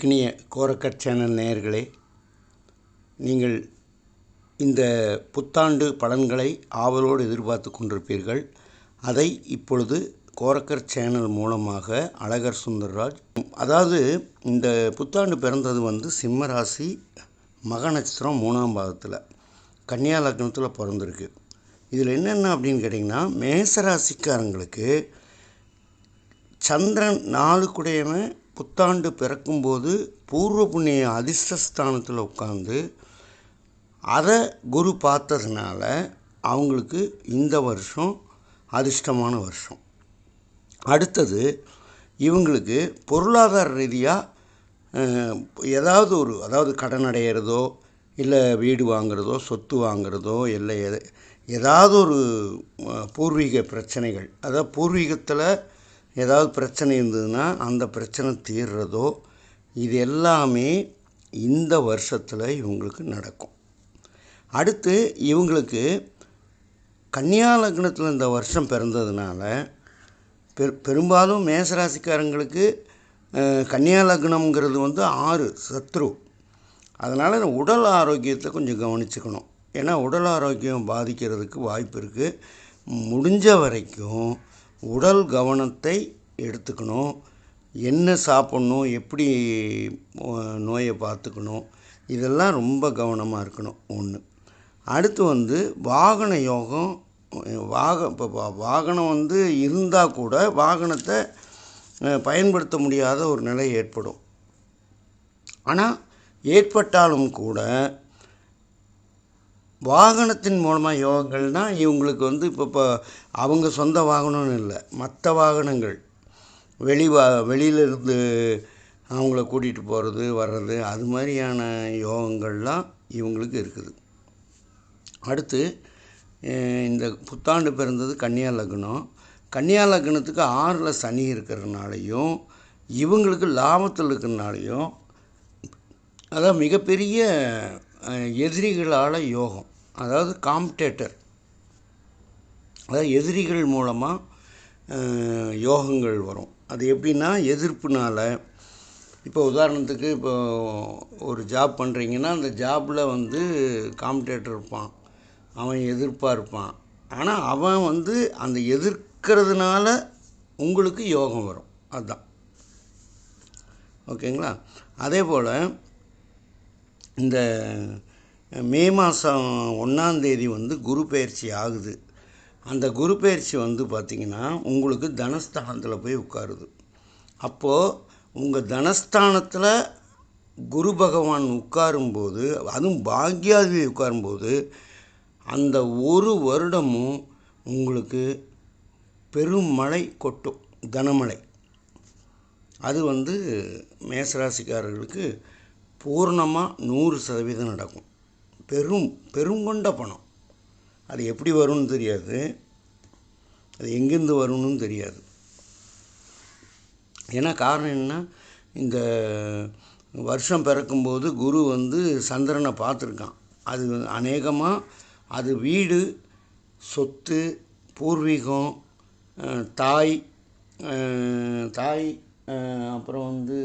அன்பிற்கினிய கோரக்கட் சேனல் நேயர்களே நீங்கள் இந்த புத்தாண்டு பலன்களை ஆவலோடு எதிர்பார்த்து கொண்டிருப்பீர்கள். அதை இப்பொழுது கோரக்கர் சேனல் மூலமாக அழகர் சுந்தர்ராஜ் அதாவது இந்த புத்தாண்டு பிறந்தது வந்து சிம்ம ராசி மக நட்சத்திரம் மூணாம் பாதத்தில் கன்னியா லக்னத்தில் பிறந்திருக்கு. இதில் என்னென்ன அப்படின்னு கேட்டிங்கன்னா மேச ராசிக்காரங்களுக்கு சந்திரன் குடையவன் புத்தாண்டு பிறக்கும்போது பூர்வ புண்ணிய அதிர்ஷ்டஸ்தானத்தில் உட்காந்து அதை குரு பார்த்ததுனால அவங்களுக்கு இந்த வருஷம் அதிர்ஷ்டமான வருஷம். அடுத்தது இவங்களுக்கு பொருளாதார ரீதியாக ஏதாவது ஒரு அதாவது கடன் அடையிறதோ இல்லை வீடு வாங்குறதோ சொத்து வாங்குறதோ இல்லை எதை ஏதாவது ஒரு பூர்வீக பிரச்சனைகள் அதாவது பூர்வீகத்தில் ஏதாவது பிரச்சனை இருந்ததுன்னா அந்த பிரச்சனை தீர்றதோ இது எல்லாமே இந்த வருஷத்தில் இவங்களுக்கு நடக்கும். அடுத்து இவங்களுக்கு கன்னியா லக்னத்தில் இந்த வருஷம் பிறந்ததுனால பெரு பெரும்பாலும் மேசராசிக்காரங்களுக்கு கன்னியா லக்னம்ங்கிறது வந்து ஆறு சத்ரு. அதனால் உடல் ஆரோக்கியத்தை கொஞ்சம் கவனிச்சுக்கணும். ஏன்னா உடல் ஆரோக்கியம் பாதிக்கிறதுக்கு வாய்ப்பு இருக்குது முடிஞ்ச வரைக்கும் உடல் கவனத்தை எடுத்துக்கணும். என்ன சாப்பிட்ணும் எப்படி நோயை பார்த்துக்கணும். இதெல்லாம் ரொம்ப கவனமாக இருக்கணும் ஒன்று அடுத்து வந்து வாகன யோகம் வாக இப்போ வாகனம் வந்து இருந்தால் கூட வாகனத்தை பயன்படுத்த முடியாத ஒரு நிலை ஏற்படும். ஆனால் ஏற்பட்டாலும் கூட வாகனத்தின் மூலமாக யோகங்கள்னால் இவங்களுக்கு வந்து இப்போ இப்போ அவங்க சொந்த வாகனம்னு இல்லை மற்ற வாகனங்கள். வெளி வா வெளியிலிருந்து அவங்கள கூட்டிகிட்டு போகிறது வர்றது அது மாதிரியான யோகங்கள்லாம் இவங்களுக்கு இருக்குது. அடுத்து இந்த புத்தாண்டு பிறந்தது கன்னியா லக்னம். கன்னியா லக்னத்துக்கு ஆறில் சனி இருக்கிறதுனாலையும் இவங்களுக்கு லாபத்தில் இருக்கிறனாலையும் அதான் மிகப்பெரிய எதிரிகளால் யோகம். அதாவது காம்படேட்டர் அதாவது எதிரிகள் மூலமாக யோகங்கள் வரும். அது எப்படின்னா எதிர்ப்புனால் இப்போ உதாரணத்துக்கு இப்போ ஒரு ஜாப் பண்ணுறீங்கன்னா அந்த ஜாப்பில் வந்து காம்படேட்டர் இருப்பான். அவன் எதிர்ப்பாக இருப்பான். ஆனால் அவன் வந்து அந்த எதிர்க்கிறதுனால உங்களுக்கு யோகம் வரும். அதுதான் ஓகேங்களா? அதே போல் இந்த மே மாதம் ஒன்றாந்தேதி வந்து குரு பயிற்சி ஆகுது. அந்த குரு பயிற்சி வந்து பார்த்திங்கன்னா உங்களுக்கு தனஸ்தானத்தில் போய் உட்காருது. அப்போது உங்கள் தனஸ்தானத்தில் குரு பகவான் உட்காரும்போது அதுவும் பாக்யாதிபதி உட்காரும்போது அந்த ஒரு வருடமும் உங்களுக்கு பெரும் கொட்டும் கனமழை. அது வந்து மேசராசிக்காரர்களுக்கு பூர்ணமாக நூறு சதவீதம் நடக்கும். பெரும் பெருங்கொண்ட பணம். அது எப்படி வரும்னு தெரியாது. அது எங்கேருந்து வரும்னு தெரியாது. ஏன்னா காரணம் என்ன இந்த வருஷம் பிறக்கும்போது குரு வந்து சந்திரனை பார்த்துருக்கான். அது அநேகமாக அது வீடு சொத்து பூர்வீகம் தாய் தாய் அப்புறம் வந்து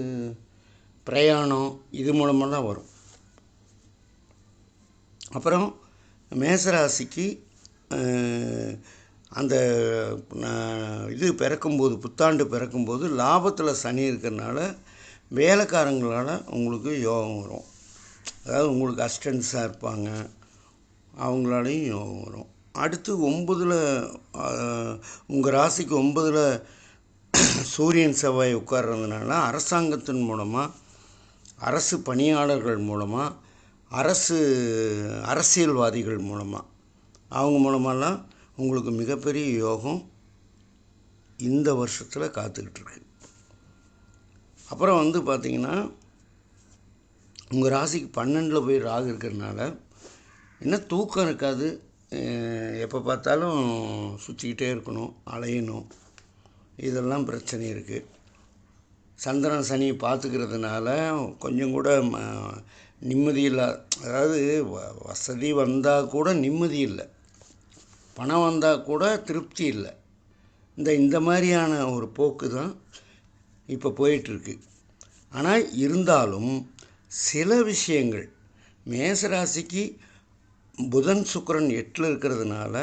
பிரயாணம் இது மூலமாக தான் வரும். அப்புறம் மேசராசிக்கு அந்த இது பிறக்கும்போது புத்தாண்டு பிறக்கும்போது லாபத்தில் சனி இருக்கிறனால வேலைக்காரங்களால் உங்களுக்கு யோகம் வரும். அதாவது உங்களுக்கு அஸ்டன்ஸாக இருப்பாங்க. அவங்களாலையும் யோகம் வரும். அடுத்து ஒம்பதில் உங்கள் ராசிக்கு ஒம்பதில் சூரியன் செவ்வாய் உட்கார்றதுனால அரசாங்கத்தின் மூலமாக அரசு பணியாளர்கள் மூலமாக அரசு அரசியல்வாதிகள் மூலமாக அவங்க மூலமாலாம் உங்களுக்கு மிகப்பெரிய யோகம் இந்த வருஷத்தில் காத்துக்கிட்டுருக்கு. அப்புறம் வந்து பார்த்திங்கன்னா உங்கள் ராசிக்கு பன்னெண்டில் போய் ராகு இருக்கிறதுனால என்ன தூக்கம் இருக்காது. எப்போ பார்த்தாலும் சுற்றிக்கிட்டே இருக்கணும் அலையணும். இதெல்லாம் பிரச்சனை இருக்குது சந்திரன் சனி பார்த்துக்கிறதுனால கொஞ்சம் கூட ம- நிம்மதி இல்லை அதாவது வ- வசதி வந்தால் கூட நிம்மதி இல்லை. பணம் வந்தால் கூட திருப்தி இல்லை. இந்த இந்த மாதிரியான ஒரு போக்கு தான் இப்போ போயிட்டுருக்கு. ஆனால் இருந்தாலும் சில விஷயங்கள் மேசராசிக்கு புதன் சுக்கரன் எட்டில் இருக்கிறதுனால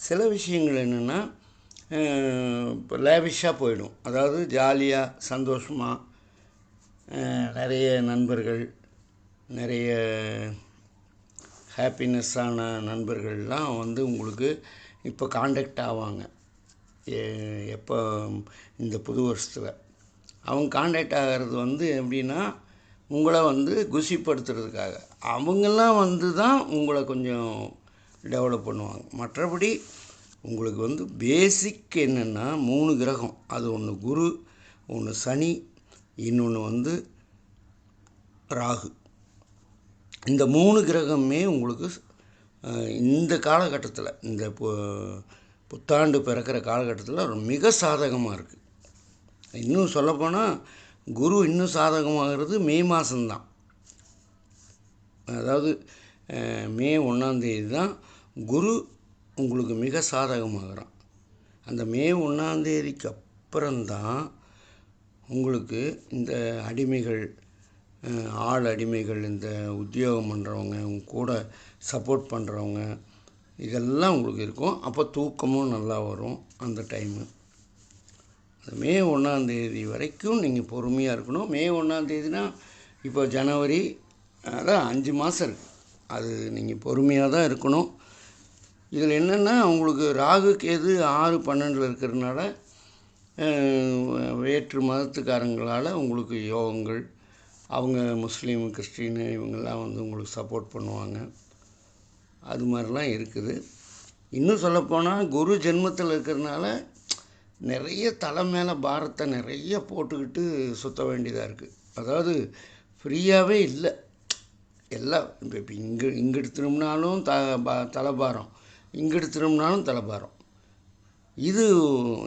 சில விஷயங்கள் என்னென்னா இப்போ லேவிஷாக போயிடும். அதாவது ஜாலியாக சந்தோஷமாக நிறைய நண்பர்கள் நிறைய ஹாப்பினஸ்ஸான நண்பர்கள்லாம் வந்து உங்களுக்கு இப்போ காண்டக்ட் ஆவாங்க. எப்போ இந்த புது வருஷத்தில். அவங்க காண்டாக்ட் ஆகிறது வந்து எப்படின்னா உங்களை வந்து குஷிப்படுத்துறதுக்காக. அவங்கெல்லாம் வந்து தான் உங்களை கொஞ்சம் டெவலப் பண்ணுவாங்க. மற்றபடி உங்களுக்கு வந்து பேசிக் என்னென்னா மூணு கிரகம். அது ஒன்று குரு ஒன்று சனி இன்னொன்று வந்து ராகு. இந்த மூணு கிரகமே உங்களுக்கு இந்த காலகட்டத்தில் இந்த பு- புத்தாண்டு பிறக்கிற காலகட்டத்தில் மிக சாதகமாக இருக்குது இன்னும் சொல்லப்போனால் குரு இன்னும் சாதகமாகிறது மே மாதம்தான் அதாவது மே ஒன்றாந்தேதி தான் குரு உங்களுக்கு மிக சாதகமாகிறான். அந்த மே ஒன்றாந்தேதிக்கு அப்புறம்தான் உங்களுக்கு இந்த அடிமைகள் ஆள் அடிமைகள் இந்த உத்தியோகம் பண்ணுறவங்க உங்க கூட சப்போர்ட் பண்ணுறவங்க இதெல்லாம் உங்களுக்கு இருக்கும். அப்போ தூக்கமும் நல்லா வரும் அந்த டைமு மே. ஒன்றாந்தேதி வரைக்கும் நீங்கள் பொறுமையாக இருக்கணும். மே ஒன்றாந்தேதினா இப்போ ஜனவரி அதான் அஞ்சு மாதம் இருக்குது அது நீங்கள் பொறுமையாக தான் இருக்கணும். இதில் என்னென்னா உங்களுக்கு ராகு கேது ஆறு பன்னெண்டில் இருக்கிறதுனால வேற்று மதத்துக்காரங்களால் உங்களுக்கு யோகங்கள் அவங்க முஸ்லீம் கிறிஸ்டின் இவங்கெல்லாம் வந்து உங்களுக்கு சப்போர்ட் பண்ணுவாங்க. அது மாதிரிலாம் இருக்குது. இன்னும் சொல்லப்போனால் குரு ஜென்மத்தில் இருக்கிறதுனால நிறைய தலை மேலே பாரத்தை நிறைய போட்டுக்கிட்டு சுற்ற வேண்டியதாக இருக்குது அதாவது ஃப்ரீயாகவே இல்லை. எல்லாம் இப்போ இப்போ இங்கே இங்கிட்டு திரும்பினாலும் த பா தலைபாரம். இங்கிட்டு திரும்பினாலும் தலைபாரம். இது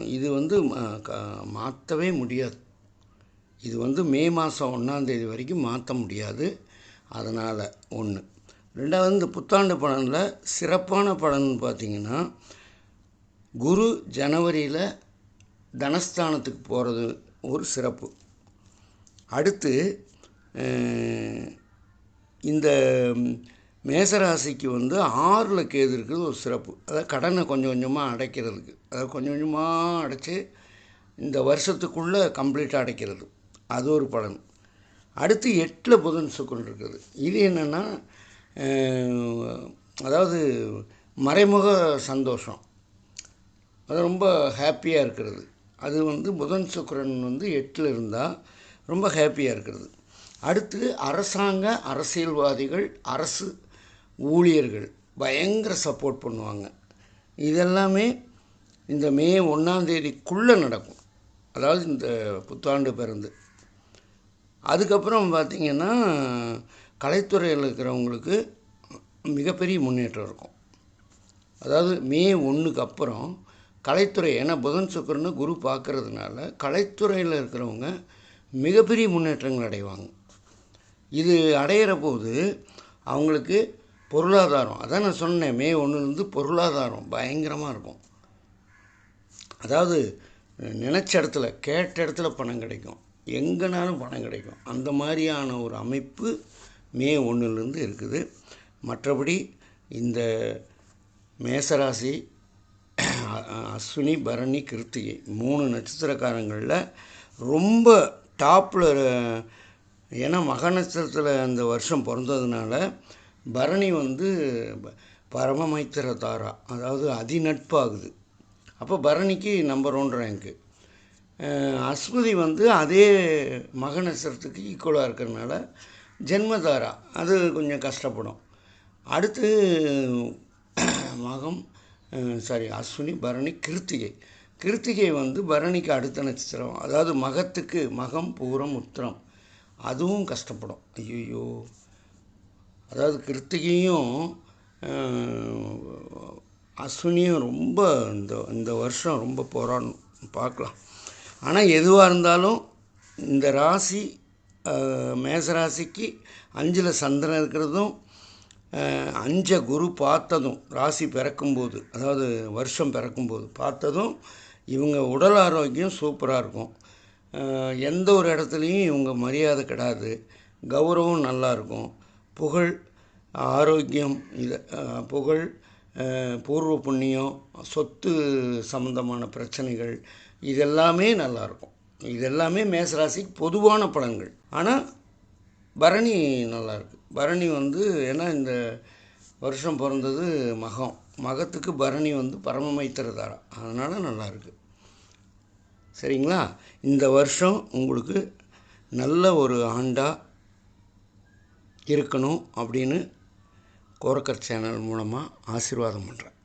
இது வந்து ம- க- மாற்றவே முடியாது. இது வந்து மே மாதம் ஒன்றாந்தேதி வரைக்கும் மாற்ற முடியாது. அதனால் ஒன்று ரெண்டாவது இந்த புத்தாண்டு பலனில் சிறப்பான பலன் பார்த்தீங்கன்னா குரு ஜனவரியில் தனஸ்தானத்துக்கு போகிறது ஒரு சிறப்பு. அடுத்து இந்த மேசராசிக்கு வந்து ஆறில் கேது இருக்கிறது ஒரு சிறப்பு. அதாவது கடனை கொஞ்சம் கொஞ்சமாக அடைக்கிறதுக்கு. அதாவது கொஞ்சம் கொஞ்சமாக அடைச்சி இந்த வருஷத்துக்குள்ளே கம்ப்ளீட்டாக அடைக்கிறது. அது ஒரு பலன் அடுத்து எட்டில் புதன் சுக்கரன் இருக்குது இது என்னென்னா அதாவது மறைமுக சந்தோஷம். அது ரொம்ப ஹாப்பியாக இருக்கிறது. அது வந்து புதன் சுக்கரன் வந்து எட்டில் இருந்தால் ரொம்ப ஹாப்பியாக இருக்கிறது. அடுத்து அரசாங்க அரசியல்வாதிகள் அரசு ஊழியர்கள் பயங்கர சப்போர்ட் பண்ணுவாங்க. இதெல்லாமே இந்த மே ஒன்றாந்தேதிக்குள்ளே நடக்கும். அதாவது இந்த புத்தாண்டு பிறந்து. அதுக்கப்புறம் பார்த்திங்கன்னா கலைத்துறையில் இருக்கிறவங்களுக்கு மிகப்பெரிய முன்னேற்றம் இருக்கும். அதாவது மே ஒன்றுக்கு அப்புறம் கலைத்துறை ஏன்னா புதன் சுக்கிரனை குரு பார்க்கறதுனால கலைத்துறையில் இருக்கிறவங்க மிகப்பெரிய முன்னேற்றங்கள் அடைவாங்க. இது அடையிற போது அவங்களுக்கு பொருளாதாரம் அதான் நான் சொன்னேன் மே ஒன்றுலேருந்து பொருளாதாரம் பயங்கரமாக இருக்கும். அதாவது நினச்ச இடத்துல கேட்ட இடத்துல பணம் கிடைக்கும். எங்கேனாலும் பணம் கிடைக்கும். அந்த மாதிரியான ஒரு அமைப்பு மே ஒன்றுலேருந்து இருக்குது. மற்றபடி இந்த மேசராசி அஸ்வினி பரணி கிருத்திகை மூணு நட்சத்திரக்காரங்களில் ரொம்ப டாப்பில் ஏன்னா மக நட்சத்திரத்தில் அந்த வருஷம் பிறந்ததுனால பரணி வந்து ப- பரமமைத்திர தாரா அதாவது அதிநட்பாகுது. அப்போ பரணிக்கு நம்பர் ஒன் ரேங்க்கு அஸ்மதி வந்து அதே மக நட்சத்திரத்துக்கு ஈக்குவலாக இருக்கிறதுனால ஜென்மதாரா. அது கொஞ்சம் கஷ்டப்படும். அடுத்து மகம் சாரி அஸ்வினி பரணி கிருத்திகை. கிருத்திகை வந்து பரணிக்கு அடுத்த நட்சத்திரம். அதாவது மகத்துக்கு மகம் பூரம் உத்திரம். அதுவும் கஷ்டப்படும். ஐயோ அதாவது கிருத்திகையும் அஸ்வினியும் ரொம்ப இந்த இந்த வருஷம் ரொம்ப போராடணும். பார்க்கலாம். ஆனால் எதுவாக இருந்தாலும் இந்த ராசி மேச ராசிக்கு அஞ்சில் சந்திரன் இருக்கிறதும் அஞ்சை அஞ்ச குரு பார்த்ததும் ராசி பிறக்கும்போது அதாவது வருஷம் பிறக்கும்போது பார்த்ததும் இவங்க உடல் ஆரோக்கியம் சூப்பராக இருக்கும். எந்த ஒரு இடத்துலையும் இவங்க மரியாதை கிடாது கௌரவம் நல்லா இருக்கும். புகழ் ஆரோக்கியம் இது புகழ் பூர்வ புண்ணியம் சொத்து சம்பந்தமான பிரச்சனைகள் இதெல்லாமே நல்லாயிருக்கும் இதெல்லாமே மேசராசிக்கு பொதுவான பலன்கள். ஆனால் பரணி நல்லாயிருக்கு பரணி வந்து ஏன்னா இந்த வருஷம் பிறந்தது மகம். மகத்துக்கு பரணி வந்து பரமமைத்திரதாரா. அதனால் நல்லாயிருக்கு சரிங்களா? இந்த வருஷம் உங்களுக்கு நல்ல ஒரு ஆண்டாக இருக்கணும் அப்படின்னு கோரக்கர் சேனல் மூலமாக ஆசீர்வாதம் பண்ணுறேன்